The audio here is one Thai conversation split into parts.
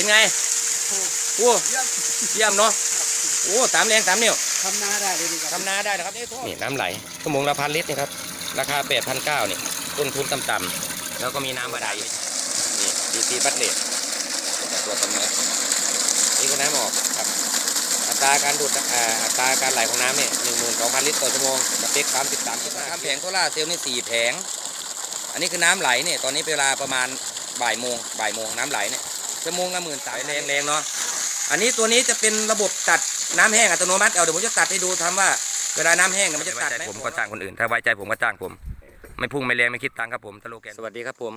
เป็นไงโอ้เยี่ยมเนาะโอ้สามแรงสามนิ้วทำนาได้เลยดีครับทำนาได้นะครับนี่น้ำไหลชั่วโมงละพันลิตรนี่ครับราคาแปดพันเก้านี่ต้นทุนต่ำๆแล้วก็มีน้ำบาดาลนี่ดีซีบัตเลตตัวตรงนี้นี่ก็น้ำออกครับอัตราการดูดอ่าอัตราการไหลของน้ำเนี่ยหนึ่งหมื่นสองพันลิตรต่อชั่วโมงสเปคสามสิบสามสิบห้าแผงโซล่าร์เซลล์นี่สี่แผง อันนี้คือน้ำไหลเนี่ยตอนนี้เวลาประมาณบ่ายโมงบ่ายโมงน้ำไหลเนี่ย ชั่วโมงละหมื่นสายแรงแรงๆเนาะอันนี้ตัวนี้จะเป็นระบบตัดน้ำแห้งอัตโนมัติเอาเดี๋ยวผมจะตัดให้ดูทำว่า เวลาน้ำแห้งเนี่ยมันจะตัดไหมผมก็จ้างคนอื่น ถ้าไว้ใจผมก็จ้างผม ไม่พุ่งไม่แรงไม่คิดตังค์ครับผมสโลแกนสวัสดีครับผม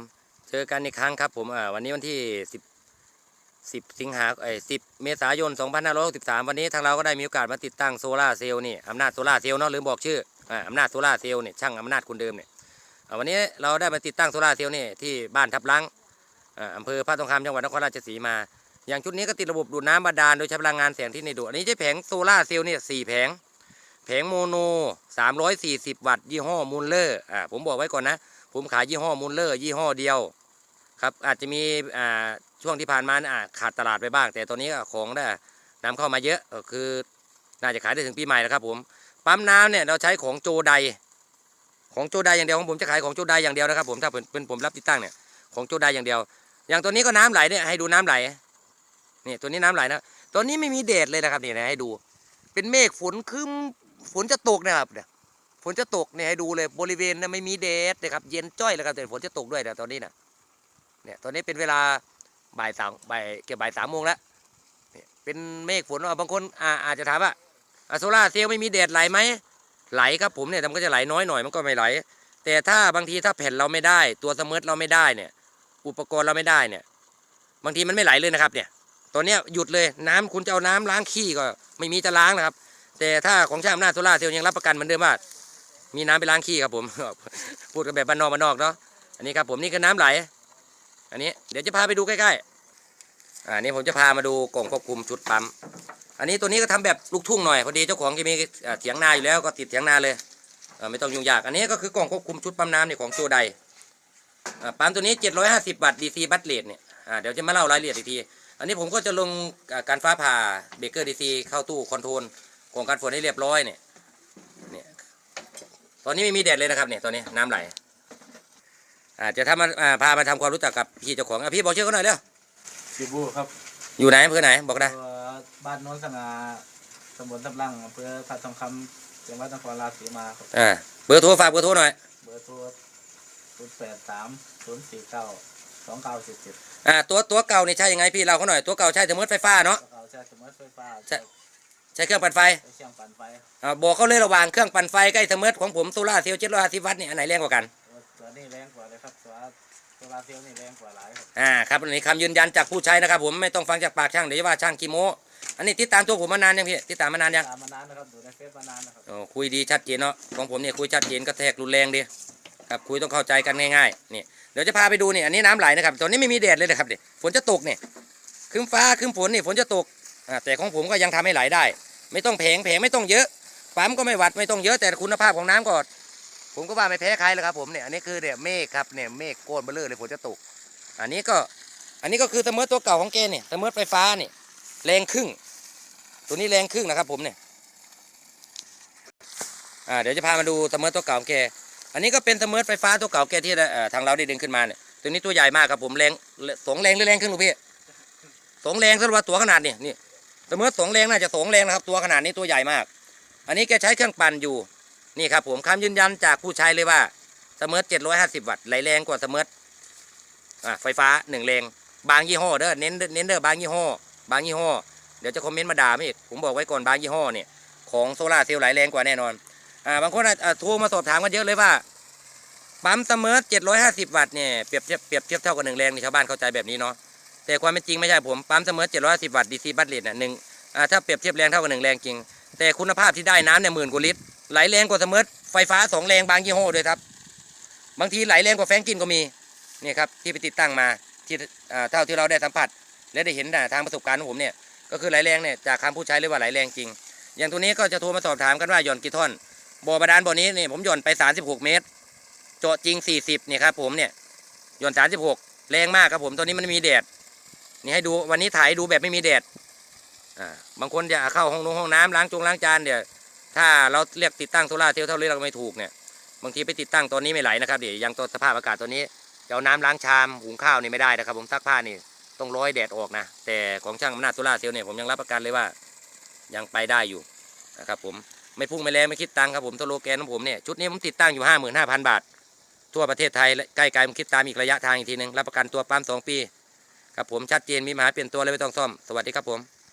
เจอกันอีกครั้งครับผมอ่าวันนี้วันที่สิบสิบสิงหาเอ้สิบเมษายนสองพันห้าร้อยสิบสามวันนี้ทางเราก็ได้มีโอกาสมาติดตั้งโซลาร์เซลล์นี่อำนาจโซลาร์เซลล์เนาะลืมบอกชื่ออ่าอำนาจโซลาร์เซลล์เนี่ยช่างอำนาจคนเดิมเนี่ยอ่าวันนี้เราได้มาติดตั้งโซลาร์เซลล์นี่ที่บ้านทับลัง อ่าอำเภอพระทองคำจังหวัดนครราชสีมา อย่างชุดนี้ก็ติดระบบดูดน้ำบาดาลโดยใช้พลังงานแสงที่ในดูดอันนี้ใช้แผงโซลาเซลล์เนี่ยสี่แผง แผงโมโน 340 วัตต์ยี่ห้อมูลเลอร์อ่าผมบอกไว้ก่อนนะ ผมขายยี่ห้อมูลเลอร์ยี่ห้อเดียวครับอาจจะมีอ่าช่วงที่ผ่านมาอ่าขาดตลาดไปบ้าง แต่ตอนนี้ของได้นำเข้ามาเยอะก็คือน่าจะขายได้ถึงปีใหม่แล้วครับผมปั๊มน้ำเนี่ยเราใช้ของโจไดของโจไดอย่างเดียวของผมจะขายของโจไดอย่างเดียวนะครับผมถ้าเป็นผมรับติดตั้งเนี่ยของโจไดอย่างเดียว อย่างตัวนี้ก็น้ำไหลเนี่ยให้ดูน้ำไหลนี่ตัวนี้น้ำไหลนะตัวนี้ไม่มีแดดเลยนะครับนี่นะให้ดู เป็นเมฆฝนคึ้มฝนจะตกนะครับเนี่ยฝนจะตกเนี่ยให้ดูเลยบริเวณเนี่ยไม่มีแดดนะครับเย็นจ้อยเลยครับแต่ฝนจะตกด้วยนะตอนนี้นะเนี่ยตอนนี้เป็นเวลาบ่ายสามบ่ายเกือบบ่ายสามโมงแล้วเนี่ยเป็นเมฆฝนอะบางคนอาจจะถามว่าโซล่าเซลล์ไม่มีแดดไหลไหมไหลครับผมเนี่ยแต่มันก็จะไหลน้อยหน่อยมันก็ไม่ไหล แต่ถ้าบางทีถ้าแผ่นเราไม่ได้ ตัวสมิร์เราไม่ได้เนี่ย อุปกรณ์เราไม่ได้เนี่ย บางทีมันไม่ไหลเลยนะครับ เนี่ย ตอนเนี้ยหยุดเลยน้ำคุณจะเอาน้ำล้างขี้ก็ไม่มีจะล้างนะครับ แต่ถ้าของช่างอำนาจโซล่าเซลล์ยังรับประกันเหมือนเดิมว่ามีน้ำไปล้างขี้ครับผม พูดกันแบบบ้านนอกบ้านนอกเนาะอันนี้ครับผมนี่คือน้ำไหล อันนี้เดี๋ยวจะพาไปดูใกล้ๆอ่านี่ผมจะพามาดูกล่องควบคุมชุดปั๊มอันนี้ตัวนี้ก็ทำแบบลูกทุ่งหน่อยพอดีเจ้าของจะมีเถียงนาอยู่แล้วก็ติดเถียงนาเลยไม่ต้องยุ่งยากอันนี้ก็คือกล่องควบคุมชุดปั๊มน้ำเนี่ยของโจได ปั๊มตัวนี้ 750 วัตต์ DC บัตเลตเนี่ยอ่าเดี๋ยวจะมาเล่ารายละเอียดอีกที อันนี้ผมก็จะลงอ่าการฟ้าผ่าเบรกเกอร์ DC เข้าตู้คอนโทรลกล่องการฝนให้เรียบร้อยเนี่ยเนี่ยตอนนี้ไม่มีแดดเลยนะครับเนี่ยตอนนี้น้ำไหลอ่าจะทำมาอ่าพามาทำความรู้จักกับพี่เจ้าของอะพี่บอกชื่อเขาหน่อยเร็วสิบูครับ อยู่ไหนอำเภอไหนบอกได้ตัวบ้านโน้นสง่าตำบลทับลังอำเภอพัดทองคำจังหวัดนครราชสีมาครับอ่าเบอร์โทรฝากเบอร์โทรหน่อย เบอร์โทร ศูนย์แปดสามศูนย์สี่เก้าสองเก้าสิบเจ็ดอ่าตัวตัวเก่านี่ใช่ยังไงพี่เราเขาหน่อยตัวเก่าใช่สมมติไฟฟ้าเนาะเขาใช้สมัร์ทไฟฟ้าใช่ใช้เครื่องปั่นไฟใช้เชียงปั่นไฟอ่าบอกเขาเลยระหว่างเครื่องปั่นไฟใกล้สมมติของผมโซล่าร์เซลล์เจ็ดร้อยห้าสิบวัตต์นี่อันไหนแรงกว่ากันตัวตัวนี้แรงกว่าเลยครับตัวตัวลาเซลนี่แรงกว่าหลายครับอ่าครับอันนี้คำยืนยันจากผู้ใช้นะครับผมไม่ต้องฟังจากปากช่างเดี๋ยวจะว่าช่างกิโมอันนี้ติดตามตัวผมมานานยังพี่ติดตามมานานยังตามมานานนะครับดูในเฟซมานานนะครับโอ้คุยดีชัดเจนเนาะของผมเนี่ยคุยชัดเจนกระแทกรุนแรงดี ครับคุยต้องเข้าใจกันง่ายๆนี่เดี๋ยวจะพาไปดูนี่อันนี้น้ำไหลนะครับตอนนี้ไม่มีแดดเลยนะครับเดี๋ยฝนจะตกเนี่ยครึ้มฟ้าครึ้มฝนนี่ฝนจะตกอ่าแต่ของผมก็ยังทำให้ไหลได้ ไม่ต้องแผงแผงไม่ต้องเยอะปั๊มก็ไม่หวัดไม่ต้องเยอะแต่คุณภาพของน้ำก็ผมก็ว่าไม่แพ้ใครเลยครับผมเนี่ยอันนี้คือเนี่ยเมฆครับเนี่ยเมฆโกนเบลเลอร์เลยฝนจะตก อันนี้ก็อันนี้ก็คือเสมอตัวเก่าของแกเนี่ยเสมอไฟฟ้าเนี่ยแรงครึ่ง ตัวนี้แรงครึ่งนะครับผมเนี่ยอ่าเดี๋ยวจะพามาดูเสมอตัวเก่าของแก อันนี้ก็เป็นเสมอไฟฟ้าตัวเก่าแก่ที่ทางเราได้ดึงขึ้นมาเนี่ยตัวนี้ตัวใหญ่มากครับผมแรงสองแรงหรือแรงครึ่งลูกพี่สองแรงสำหรับตัวขนาดนี่นี่เสมอสองแรงน่าจะสองแรงนะครับ ตัวขนาดนี้ตัวใหญ่มาก อันนี้แกใช้เครื่องปั่นอยู่นี่ครับผมคำยืนยันจากผู้ใช้เลยว่าเสมอเจ็ดร้อยห้าสิบวัตต์ไหลแรงกว่าเสมออ่าไฟฟ้าหนึ่งแรงบางยี่ห้อเด้อเน้นเน้นเด้อบางยี่ห้อ บางยี่ห้อเดี๋ยวจะคอมเมนต์มาด่าไม่อีกผมบอกไว้ก่อนบางยี่ห้อเนี่ยของโซลาเซลล์ไหลแรงกว่าแน่นอน อ่าบางคนอาจอ่าโทรมาสอบถามกันเยอะเลยว่าปั๊มเสมอ750วัตต์เนี่ยเปรียบเทียบเปรียบเทียบเท่ากับหนึ่งแรงนี่ชาวบ้านเข้าใจแบบนี้เนาะแต่ความเป็นจริงไม่ใช่ผมปั๊มเสมอ750วัตต์ดีซีบัตเลตน่ะหนึ่งอ่าถ้าเปรียบเทียบแรงเท่ากับหนึ่งแรงจริง แต่คุณภาพที่ได้น้ำเนี่ยหมื่นกว่าลิตรไหลแรงกว่าเสมอไฟฟ้าสองแรงบางยี่ห้อด้วยครับบางทีไหลแรงกว่าแฟงกินก็มีนี่ครับที่ไปติดตั้งมาที่อ่าเท่าที่เราได้สัมผัส และได้เห็นทางประสบการณ์ของผมเนี่ยก็คือไหลแรงเนี่ยจากคำผู้ใช้เลยว่าไหลแรงจริง อย่างตัวนี้ก็จะโทรมาสอบถามกันว่าหย่อนกี่ท่อน บ่อบาดาลบ่อนี้นี่ผมหย่อนไป 36 เมตร เจาะจริง 40เนี่ยครับผมเนี่ยหย่อน 36 แรงมากครับผมตอนนี้มันมีแดดนี่ให้ดูวันนี้ถ่ายดูแบบไม่มีแดดอ่าบางคนจะเข้าห้องนงห้องน้ำล้างจงล้างจานเดี๋ยวถ้าเราเรียกติดตั้งโซล่าเซลล์เท่าเรียกไม่ถูกเนี่ยบางทีไปติดตั้งตอนนี้ไม่ไหลนะครับเดี๋ยวยังตัวสภาพอากาศตอนนี้จะเอาน้ำล้างชามหุงข้าวนี่ไม่ได้นะครับ ผมซักผ้านี่ต้องร้อยแดดออกนะแต่ของช่างอำนาจโซล่าเซลล์เนี่ยผมยังรับประกันเลยว่ายังไปได้อยู่นะครับผม ไม่พุ่งไม่แรงไม่คิดตังครับผมตัวโลแกนของผมเนี่ยชุดนี้ผมติดตั้งอยู่ห้าหมื่นห้าพันบาท ทั่วประเทศไทยใกล้ไกลผมคิดตามอีกระยะทางอีกทีหนึ่งรับประกันตัวปั๊มสองปีครับผมชัดเจนมีปัญหาเปลี่ยนตัวเลยไม่ต้องซ่อมสวัสดีครับผม